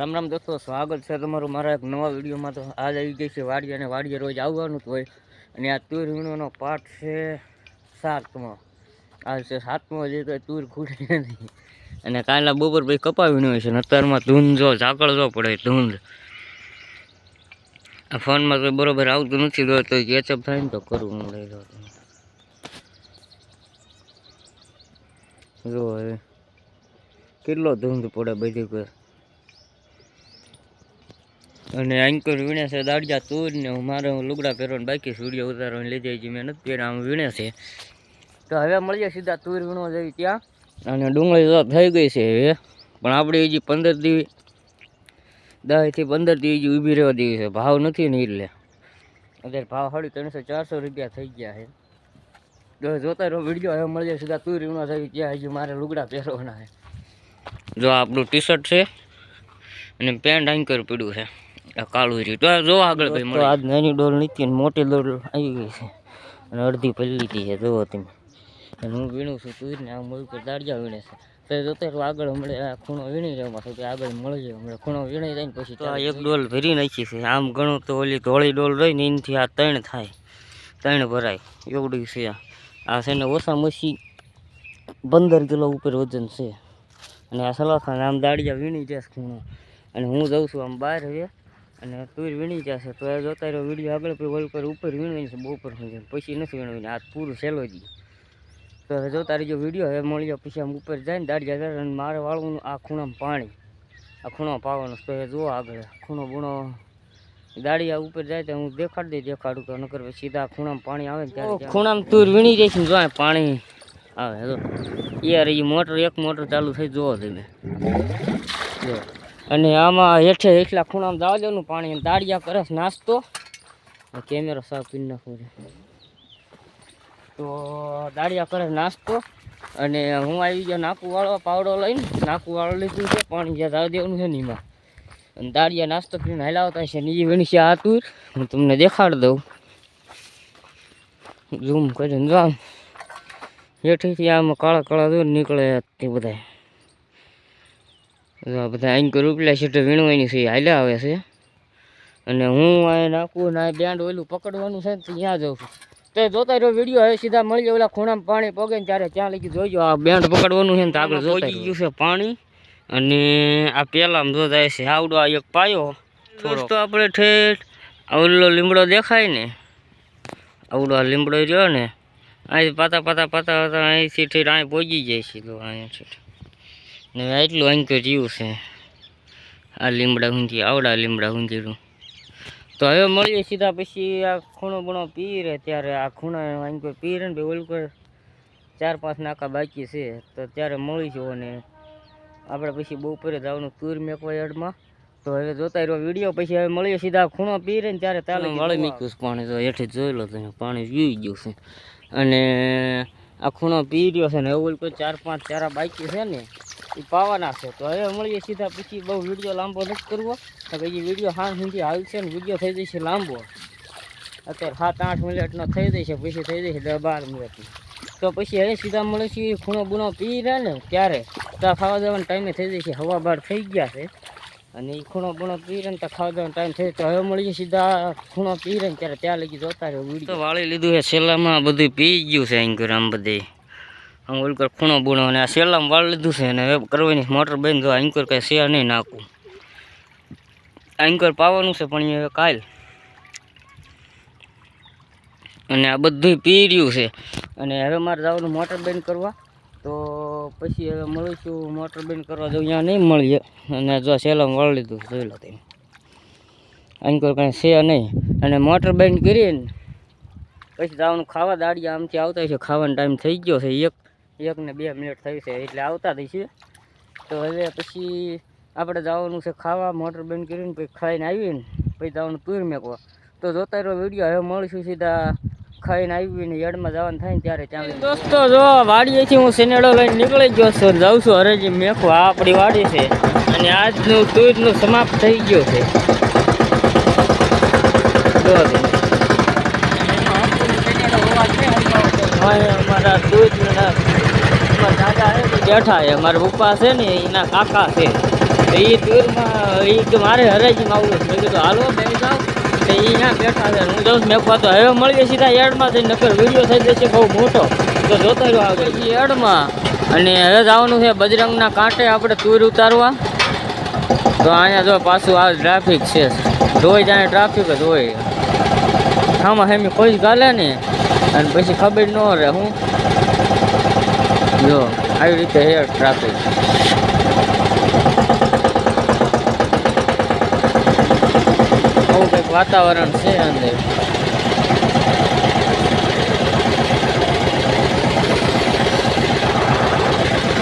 રામ રામ દોસ્તો સ્વાગત છે તમારું મારા એક નવા વિડીયોમાં તો આજ આવી ગઈ છે વાડીએ અને વાડીએ રોજ આવવાનું જ હોય. અને આ તુર વીણવાનો પાઠ છે સાતમો. આ છે સાતમો જે તો તુર ખૂટે નહીં. અને કાલના બપોર પછી કપા હોય છે અત્યારમાં ધૂંધ જો, ઝાકળ જો પડે ધૂંધ આ ફોનમાં તો બરોબર આવતું નથી તો તો કેચઅપ થાય ને તો કરવું હું લઈ લો જો કેટલો ધૂંધ પડે બધી પર અને એન્કર વીણે છે દાડિયા તૂર ને હું મારે હું લુગડા પહેરવાનું બાકી સૂર્ય ઉતારવાની લીધે હજી મેં નથી પહેર્યા આમ વીણે છે. તો હવે મળીએ સીધા તૂર વીણવા જઈ ત્યાં. અને ડુંગળી તો થઈ ગઈ છે હવે. પણ આપણે હજી પંદર દી દસથી પંદર દી હજી ઊભી રહેવા દેવી છે. ભાવ નથી ને એટલે. અત્યારે ભાવ સાડી ત્રણસો ચારસો રૂપિયા થઈ ગયા છે. તો જોતા રહો વીડિયો હવે મળીએ સીધા તૂર વીણવા થઈ ત્યાં હજી મારે લુગડા પહેરવાના છે. જો આપણું ટી શર્ટ છે અને પેન્ટ આંકર પડ્યું છે. કાળું રહ્યું. તો જો આગળ ભાઈ મળે. આજ નાની ડોલ નથી ને મોટી ડોલ આવી ગઈ છે. અને અડધી પલ્લી છે જોવો તમે. અને હું વીણું છું તું ને આ મૂળ પર દાડિયા વીણે છે. તો એ આગળ હમણે આ ખૂણો વીણી રહ્યો તો આગળ મળી જાય હમણાં ખૂણો વીણી જાય પછી તો આ એક ડોલ ભરી નાખી છે. આમ ઘણું તો ઓલી ધોળી ડોલ રહી ને એનાથી આ ત્રણ થાય. ત્રણ ભરાય. એવડી છે આ. આ છે ને ઓછામાં ઓછી પંદર કિલો ઉપર વજન છે. અને આ સલાખા આમ દાડિયા વીણી જશે ખૂણો. અને હું જાઉં છું આમ બહાર હવે. અને તુર વીણી જશે તો એ જોતા રહ્યો વીડિયો આગળ પછી ઓલ પર ઉપર વીણવાની છે બપોર સુધી પછી નથી વીણવાની આ પૂરું સહેલો જ તો હવે જોતા રહીજો વીડિયો હવે મળ્યો પછી આમ ઉપર જાય ને દાડિયા જાય અને મારે વાળવાનું આ ખૂણામાં પાણી. આ ખૂણો પાવાનું તો એ જુઓ આગળ ખૂણો બૂણો દાડિયા ઉપર જાય તો હું દેખાડી દઈ દેખાડું તો નકર પછી સીધા ખૂણામાં પાણી આવે ને ત્યારે ખૂણામાં તુર વીણી જાય છે ને જો પાણી આવે જો. યાર એ મોટર એક મોટર ચાલુ થઈ જુઓ તમે. જો. અને આમાં હેઠે એટલા ખૂણામાં દાવા દેવાનું પાણી અને દાળિયા કરે નાસ્તો. કેમેરો સાફ કરી નાખું છે. તો દાળિયા કરે નાસ્તો. અને હું આવી ગયો નાકુવાળો પાવડો લઈને. નાકુવાળો લીધું છે, પાણી જ્યાં દાવા દેવાનું છે ને એમાં. અને દાળિયા નાસ્તો કરીને હલાવતા છે ને એ વીણી છે આતુર હું તમને દેખાડી દઉં. ઝૂમ કરીને જામ હેઠેથી આમ કાળા કાળા દૂર નીકળે તે બધા બધા એન્કર ઉપલા સીટે વીણવાની છે હાલ્યા આવે છે. અને હું આ નાખું ને બેન્ડ ઓલું પકડવાનું છે ને તો ત્યાં જાઉં છું. તો જોતા રહ્યો વીડિયો હવે સીધા મળી જાય ઓલા ખૂણામાં પાણી પગે ને ત્યારે ત્યાં લઈ જોઈજો આ બેન્ડ પકડવાનું છે ને તો આગળ જોઈ ગયું છે પાણી. અને આ પહેલાં જો જાય છે આવડો આ એક પાયો. થોડો તો આપણે ઠેઠ ઓલો લીમડો દેખાય ને? આવડો આ લીમડો રહ્યો ને અહીં પાતા પાતા પાતા પાતા અહીંથી ઠેઠ અહીં પહોંચી જાય છે તો અહીંયા ઠેઠ. ને એટલું અંકર રહ્યું છે. આ લીમડા ઊંધી આવડા લીમડા ઊંધીનું. તો હવે મળીએ સીધા પછી આ ખૂણો બૂણો પીરે ત્યારે આ ખૂણા અંકર પીરે ને ભાઈ ઓલું ચાર પાંચ નાકા બાકી છે. તો ત્યારે મળીશું અને આપણે પછી બપોરે જવાનું ટૂર મેકવા યાર્ડમાં. તો હવે જોતા રહ્યો વીડિયો પછી હવે મળીએ સીધા ખૂણો પીરે ને ત્યારે તાલે મળી મીક્યું પાણી તો હેઠે જોઈ લો તમે પાણી પીવી ગયું છે. અને આ ખૂણો પી રહ્યો છે ને એવું કોઈ ચાર પાંચ ચારા બાકી છે ને. એ પાવાના છે. તો હવે મળીએ સીધા પછી બહુ વીડિયો લાંબો નથી કરવો. તો પછી વીડિયો હાથ સુધી આવશે ને વીડિયો થઈ જશે લાંબો. અત્યારે સાત આઠ મિનિટનો થઈ જશે, પછી થઈ જશે દસ બાર મિનિટનો તો પછી હવે સીધા મળે છે ખૂણો બૂણો પી રહે ને ત્યારે. ત્યાં ખાવા દેવાનો ટાઈમે થઈ જશે. હવા બહાર થઈ ગયા છે. અને એ ખૂણો બૂણો પી ને ત્યાં ખાવા દેવાનો ટાઈમ થઈ તો હવે મળીએ સીધા ખૂણો પી ને ત્યારે ત્યાં લગી જોતા રહ્યો તો વાળી લીધું છે, છેલ્લામાં બધું પી ગયું છે અહીં આમ બધી. ઓલકર ખૂણો બૂણો અને આ શેલામાં વાળ લીધું છે અને હવે કરવાની મોટર બંધ જો એન્કર કાંઈ શેર નહીં નાખવું. એન્કર પાવાનું છે પણ હવે કાલ. અને આ બધું પી છે. અને હવે મારે જવાનું મોટર બંધ કરવા. તો પછી હવે મળીશું, મોટર બંધ કરવા જવું ત્યાં નહીં મળીએ. અને જો શેલામાં વાળ લીધું જોઈ લો તમે. એન્કર કાંઈ છે નહીં. અને મોટર બંધ કરીને પછી જવાનું ખાવા દાડિયા આમથી આવતા છે ખાવાનો ટાઈમ થઈ ગયો છે, એક એક ને બે મિનિટ થઈ છે એટલે આવતા દઈશું તો હવે પછી આપણે જવાનું છે ખાવા મોટર બંધ કરીને પછી ખાઈને આવીને પછી જવાનું ટૂર મેકવા. તો જોતા રહ્યો વીડિયો હવે મળીશું સીધા ખાઈને આવીને યડમાં જવાનું થાય ને ત્યારે ત્યાં દોસ્તો જો વાડીએથી હું સિનેડો લઈને નીકળી ગયો છું જાઉં છું હરેજી મેકવા. આપણી વાડી છે અને આજનું ટૂરનું સમાપ્ત થઈ ગયું છે. અમારા દૂધ અમારા દાદા છે બેઠા છે અમારા પપ્પા છે ને, એના કાકા છે. એ ટૂરમાં એ કે મારે હરાજીમાં આવવું મેં કીધું, હાલો બે જાઉં તો એ અહીંયા બેઠા છે. હું જાઉં મેં તો હવે મળીએ સીધા એડમાં જઈને, નકર વીડિયો થઈ જશે બહુ મોટો. તો જોતો રહ્યો આગળ. એડમાં અને હવે જવાનું છે બજરંગના કાંટે આપણે તૂર ઉતારવા. તો અહીંયા જો પાછું આ ટ્રાફિક છે. જોઈ જાય ટ્રાફિક જ હોય. આમાં હેમી કોઈ જ ગાલે ને, અને પછી ખબર ન રહે હું. જો, આવી રીતે હેર ટ્રાફિક આવું કંઈક વાતાવરણ છે અંદર.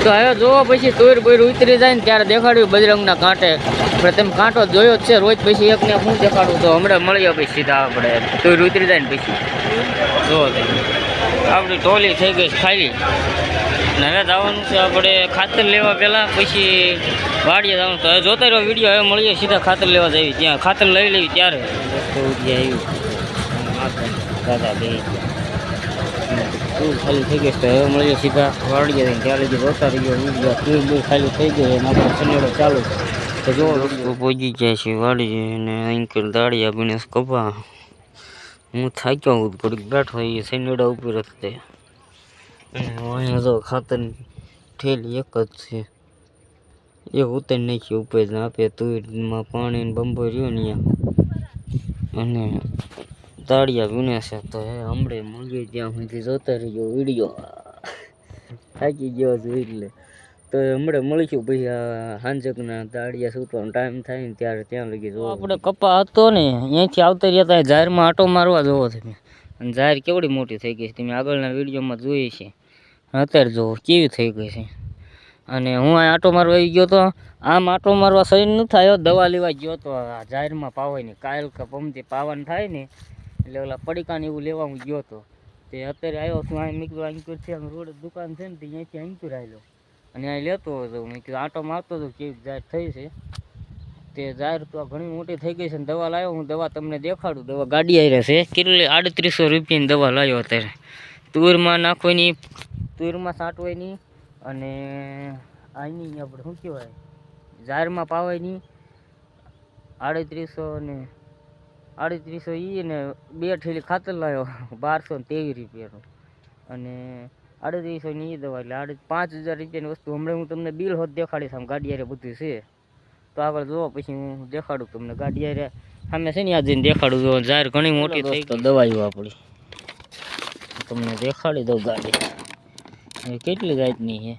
તો હવે જોવો પછી તુર બુર ઉતરી જાય ને ત્યારે દેખાડ્યું બજરંગના કાંટે આપણે તમે કાંટો જોયો જ છે, રોજ પછી એકને હું દેખાડું તો હમણાં મળીએ પછી સીધા આપણે. તુર ઉતરી જાય ને પછી. જોવો આપણી ટોલી થઈ ગઈ ખાલી. હવે જવાનું છે આપણે ખાતર લેવા પહેલાં પછી વાડીએ જવાનું. તો હવે જોતા રહ્યો વીડિયો હવે મળીએ સીધા ખાતર લેવા જઈએ. ત્યાં ખાતર લઈ લેવી ત્યારે. દાદા બે ખાલી થઈ ગઈ તો હવે મળીએ સીધા વાડીએ જઈને. ત્યાં લગી જોતા રહીએ. વીડિયો ટૂર બહુ ખાલી થઈ ગયો. અને આપણે સનેડો ચાલુ તો જો પહોંચી જાય છે વાડીએ અને અંકલ દાળી આપીને કપા હું થાક્યો થોડીક બેઠો એ સનેડા ઉપર જ તે અહીંયા તો ખાતર ઠેલી એક જ છે. એ ઉતર નાખી ઉપર ને આપે તુરમાં પાણી બંબો રહ્યો ને અને દાળિયા વીણે છે તો એ હમણાં મળીએ ત્યાં સુધી જોતા રહ્યો વીડિયો. થાકી ગયો છું એટલે. તો હમણાં મળીશું પછી આ હાંજકના દાળિયા સૂટવાનો ટાઈમ થાય ને ત્યારે ત્યાં લગી જોવો. આપણે કપા હતો ને અહીંયાથી આવતા રહ્યા હતા જાહેરમાં આટો મારવા જોવો તમે અને જાહેર કેવડી મોટી થઈ ગઈ છે? તમે આગળના વિડીયોમાં જોઈએ છે. અત્યારે જુઓ કેવી થઈ ગઈ છે. અને હું આ આટો મારવા ગયો હતો આમ આટો મારવા સહી ન થાય દવા લેવા ગયો તો, આ જાહેરમાં પાવાની કાયલ કે પમથી પાવન થાય ને, એટલે ઓલા પડીકાને એવું લેવા હું ગયો હતો તે અત્યારે આવ્યો છું અહીં મેં કીધું અંકુર છે, આમ રોડ દુકાન છે ને અહીંયાથી અંકુર આવેલો અને અહીં લેતો હતો, મેં કીધું, આટો મારતો હતો, કેવી જાહેર થઈ છે. તે જાહેર તો ઘણી મોટી થઈ ગઈ છે દવા લાવ્યો હું દવા તમને દેખાડું. દવા ગાડી આવી છે. કેટલી? આડત્રીસો રૂપિયાની દવા લાવ્યો અત્યારે. તુરમાં નાખવાની, તુરમાં સાંટવાની અને આની આપણે શું કહેવાય? જાહેરમાં પાવાની આડત્રીસો ને આડત્રીસો ઈ ને બે ઠેલી ખાતર લાવ્યો બારસો ને ત્રેવીસ રૂપિયાનું. અને આડત્રીસો ની ઈ દવા, એટલે આડ પાંચ હજાર રૂપિયાની વસ્તુ. હમણાં હું તમને બિલ હોત દેખાડીશ, આમ ગાડી બધું છે. તો આગળ જુઓ પછી હું દેખાડું તમને. ગાડી અરે સામે છે ને આજે જઈને દેખાડું જો. જાહેર ઘણી મોટી થઈ તો દવાઈઓ આપણી તમને દેખાડી દઉં ગાડી. હવે કેટલી જાતની છે?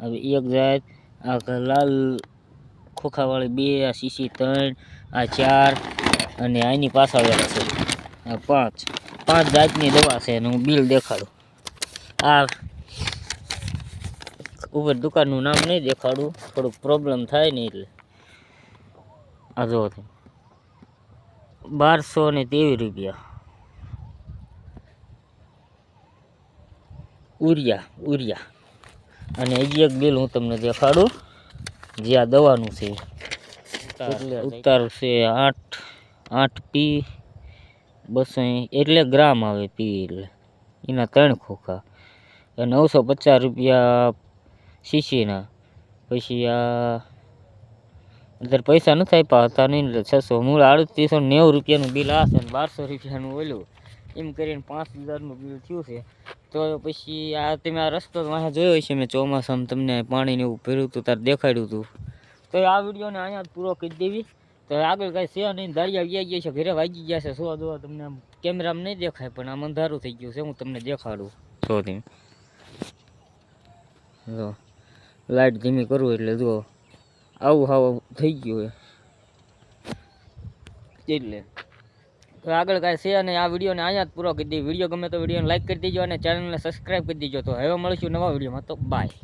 હવે એક જાત આ લાલ ખોખાવાળી બે આ સીસી ત્રણ આ ચાર અને આની પાછળ છે. આ પાંચ. પાંચ જાતની દવા છે અને હું બિલ દેખાડું. આ ઉપર દુકાનનું નામ નહીં દેખાડું. થોડુંક પ્રોબ્લેમ થાય ને એટલે. આ જો બારસો ને ત્રેવીસ રૂપિયા. ઉરિયા ઉરિયા. અને હજી એક બિલ હું તમને દેખાડું. જે આ દવાનું છે. એટલે ઉતાર છે આઠ આઠ પી બસો એટલે ગ્રામ આવે પી એટલે. એના ત્રણ ખોખા. એ નવસો પચાસ રૂપિયા શીશીના પછી આ અત્યારે પૈસા નથી આપ્યા, હતા નહીં છસો. મૂળ આડત્રીસો નેવું રૂપિયાનું બિલ આ છે ને બારસો રૂપિયાનું ઓલું. એમ કરીને પાંચ હજારનું બિલ થયું છે. તો પછી આ તમે આ રસ્તો વાંહે જોયો છે મેં ચોમાસામાં તમને પાણીને એવું ભર્યું હતું ત્યારે દેખાડ્યું હતું. તો આ વિડીયોને અહીંયા પૂરો કરી દેવી. તો આગળ કાંઈ છે નહીં, દરિયા વ્યા ગયા છે, ઘરે વાગી ગયા છે સો જોવા તમને કેમેરામાં નહીં દેખાય, પણ આમ અંધારું થઈ ગયું છે, હું તમને દેખાડું. જો તમે. જો. લાઇટ ધીમી કરું એટલે જો આવું હાવ થઈ ગયું એટલે. તો આગળ કાંઈ છે અને આ વિડીયોને અહીંયા જ પૂરો કરી દઈએ. વીડિયો ગમે તો વિડીયોને લાઇક કરી દેજો અને ચેનલને સબસ્ક્રાઈબ કરી દેજો. તો હવે મળીશું નવા વિડીયોમાં. તો બાય